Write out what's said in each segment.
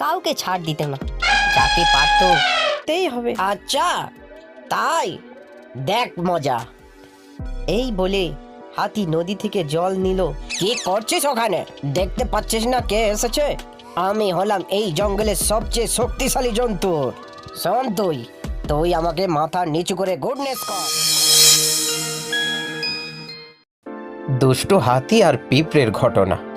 কাউকে ছাড় দিত না। যাকে পারতো। তেই হবে। আচ্ছা তাই। দেখ মজা। এই বলে হাতি নদী থেকে জল নিল। কি করছিস ওখানে? দেখতে পাচ্ছিস না কে এসেছে? আমি হলাম এই জঙ্গলের সবচেয়ে শক্তিশালী জন্তু। শোন তুই তুই আমাকে মাথা নিচু করে গুডনেস কর। দুষ্ট হাতি আর পিঁপড়ের ঘটনা।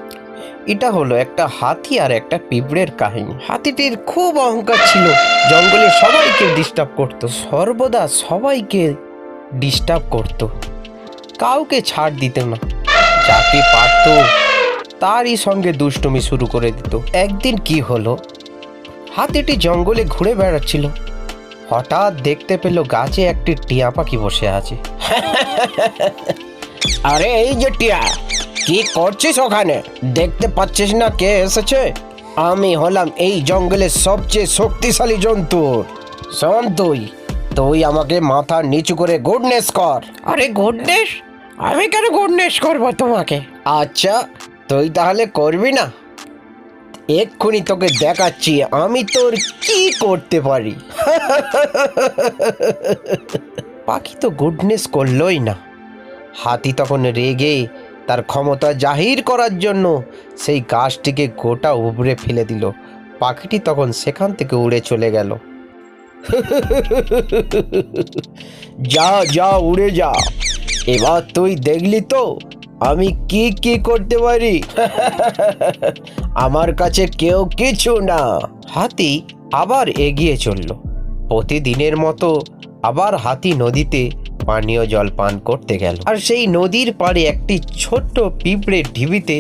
এটা হলো একটা হাতি আর একটা পিঁপড়ের কাহিনী। হাতিটির খুব অহংকার ছিল। জঙ্গলে সবাইকে ডিস্টার্ব করত। সর্বদা সবাইকে ডিস্টার্ব করত। কাউকে ছাড় দিত না। যাকে পারত, তারই সঙ্গে দুষ্টুমি শুরু করে দিত। একদিন কি হলো? হাতিটি জঙ্গলে ঘুরে বেড়াচ্ছিল। হঠাৎ দেখতে পেল গাছে একটি টিয়া পাখি বসে আছে। আরে, এই যে টিয়া! কি করছিস ওখানে? দেখতে পাচ্ছিস না কে এসেছে? আমি হলাম এই জঙ্গলের সবচেয়ে শক্তিশালী জন্তু। শোন তুই তুই আমাকে মাথা নিচু করে গুডনেস কর। আরে গুডনেস আমি কেন গুডনেস করব তোমাকে? আচ্ছা তুই তাহলে করবি না? এক্ষুনি তোকে দেখাচ্ছি আমি তোর কি করতে পারি? পাখি তো গুডনেস করলোই না। হাতি তখন রেগে তার ক্ষমতা জাহির করার জন্য সেই গাছটিকে গোটা উবড়ে ফেলে দিল। পাখিটি তখন সেখান থেকে উড়ে চলে গেল। যা যা, উড়ে যা। এবার তুই দেখলি তো, আমি কি কি করতে পারি? আমার কাছে কেউ কিছু না। হাতি আবার এগিয়ে চলল। প্রতিদিনের মতো আবার হাতি নদীতে পানীয় জল পান করতে গেল। আর সেই নদীর পাড়ে একটি ছোট্ট পিঁপড়ে ঢিবিতে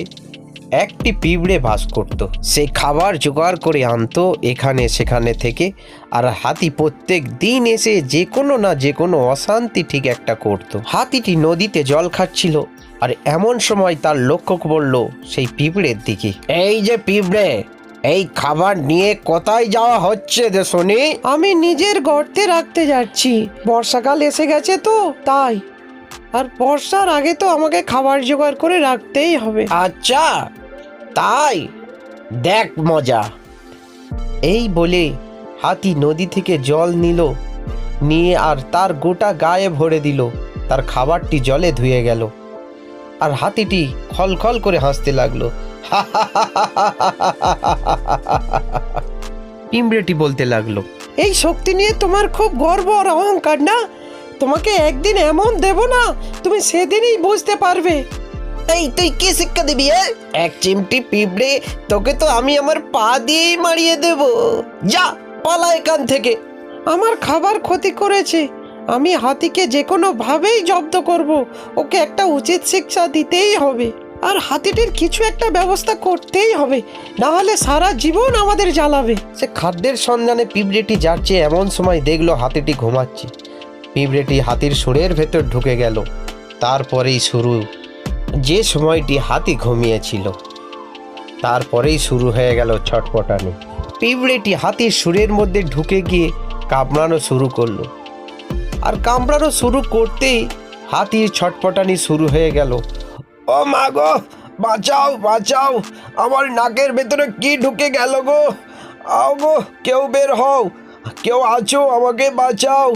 একটি পিঁপড়ে বাস করত। সে খাবার জোগাড় করে আনতো এখানে সেখানে থেকে, আর হাতি প্রত্যেক দিন এসে যে কোনো না যে কোনো অশান্তি ঠিক একটা করত। হাতিটি নদীতে জল খাচ্ছিল, আর এমন সময় তার লক্ষ্য পড়ল সেই পিঁপড়ের দিকে, এই যে পিঁপড়ে এই খাবার নিয়ে কোথায় যাওয়া হচ্ছে যে শুনি আমি নিজের গর্তে রাখতে যাচ্ছি। বর্ষাকাল এসে গেছে তো তাই। আর বর্ষার আগে তো আমাকে খাবার জোগাড় করে রাখতেই হবে। আচ্ছা তাই। দেখ মজা। এই বলে হাতি নদী থেকে জল নিল নিয়ে আর তার গোটা গায়ে ভরে দিল। তার খাবারটি জলে ধুয়ে গেল। আর হাতিটি খলখল করে হাসতে লাগল। পিঁমড়েটি বলতে লাগল এই শক্তি নিয়ে তোমার খুব গর্ব আর অহংকার না? তোমাকে একদিন এমন দেব না তুমি সেদিনই বুঝতে পারবে। এই তুই কি শিক্ষা দিবি? এক চিমটি পিঁপড়ে তোকে তো আমি আমার পা দিয়েই মারিয়ে দেব। যা পালা এখান থেকে। আমার খাবার ক্ষতি করেছে। আমি হাতিকে যে কোনো ভাবেই জব্দ করব। ওকে একটা উচিত শিক্ষা দিতেই হবে। আর হাতিটির কিছু একটা ব্যবস্থা করতেই হবে। না হলে সারা জীবন আমাদের জ্বালাবে। সে খাদ্যের সন্ধানে পিঁপড়েটি যাচ্ছে, এমন সময় দেখল হাতিটি ঘুমাচ্ছে। পিঁপড়েটি হাতির সুরের ভেতর ঢুকে গেল। তারপরেই শুরু। যে সময়টি হাতি ঘুমিয়েছিল, তারপরেই শুরু হয়ে গেল ছটপটানি। পিঁপড়েটি হাতির সুরের মধ্যে ঢুকে গিয়ে কামড়ানো শুরু করল। আর কামড়ানো শুরু করতেই হাতির ছটপটানি শুরু হয়ে গেল। ও মা গো, বাঁচাও বাঁচাও। আমার নাকের ভেতরে কি ঢুকে গেল গো? আও গো, কেউ বের হও। কেউ আছো, আমাকে বাঁচাও।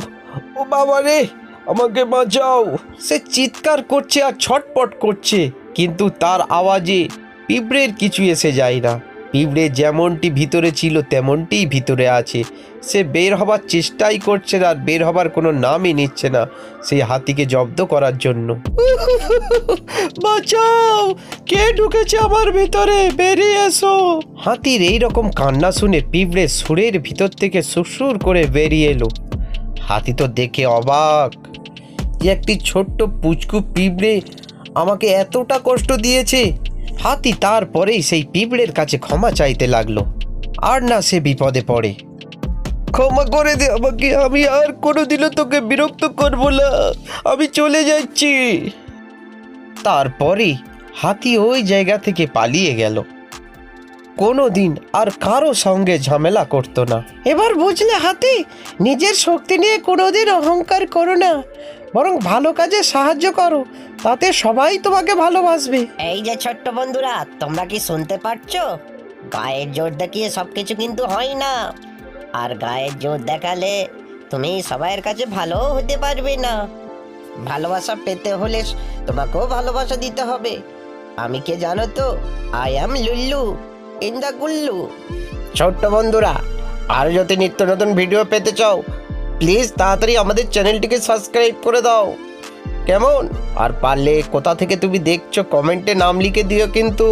ও বাবা রে, আমাকে বাঁচাও। সে চিৎকার করছে আর ছটপট করছে, কিন্তু তার আওয়াজে পিঁপড়ের কিছু এসে যায় না। পিঁপড়ে যেমনটি ভিতরে ছিল তেমনটিই ভিতরে আছে। সে বের হবার চেষ্টাই করছে না আর বের হবার কোনো নামই নিচ্ছে না সেই হাতিকে জব্দ করার জন্য। বাঁচাও! কে ঢুকেছে আমার ভিতরে? বেরিয়ে এসো! হাতির এই রকম কান্না শুনে পিঁপড়ে সুরের ভিতর থেকে সুরসুর করে বেরিয়ে এলো। হাতি তো দেখে অবাক যে একটি ছোট্ট পুচকু পিঁপড়ে আমাকে এতটা কষ্ট দিয়েছে। হাতি তারপরেই সেই পিঁপড়ের কাছে ক্ষমা চাইতে লাগল। আর না সে বিপদে পড়ে। ক্ষমা করে দে আমাকে, আমি আর কোনোদিনও তোকে বিরক্ত করব না। আমি চলে যাচ্ছি। তারপরে হাতি ওই জায়গা থেকে পালিয়ে গেল। কোনো দিন আর কারও সঙ্গে ঝামেলা করতো না। এবার বুঝলে হাতি, নিজের শক্তি নিয়ে কোনোদিন অহংকার করো না। বরং ভালো কাজে সাহায্য করো, তাতে সবাই তোমাকে ভালোবাসবে। এই যে ছোট্ট বন্ধুরা, তোমরা কি শুনতে পাচ্ছো গায়ের জোর দেখিয়ে সবকিছু কিন্তু হয় না। আর গায়ের জোর দেখালে তুমি সবাইয়ের কাছে ভালো হতে পারবে না। ভালোবাসা পেতে হলে তোমাকেও ভালোবাসা দিতে হবে। আমি কে জানো তো? I am Lullu in the Gullu ছোট্ট বন্ধুরা আর যদি নিত্য নতুন ভিডিও পেতে চাও প্লিজ তাড়াতাড়ি আমাদের চ্যানেলটিকে সাবস্ক্রাইব করে দাও। কেমন? আর পারলে কোথা থেকে তুমি দেখছ কমেন্টে নাম লিখে দিও কিন্তু।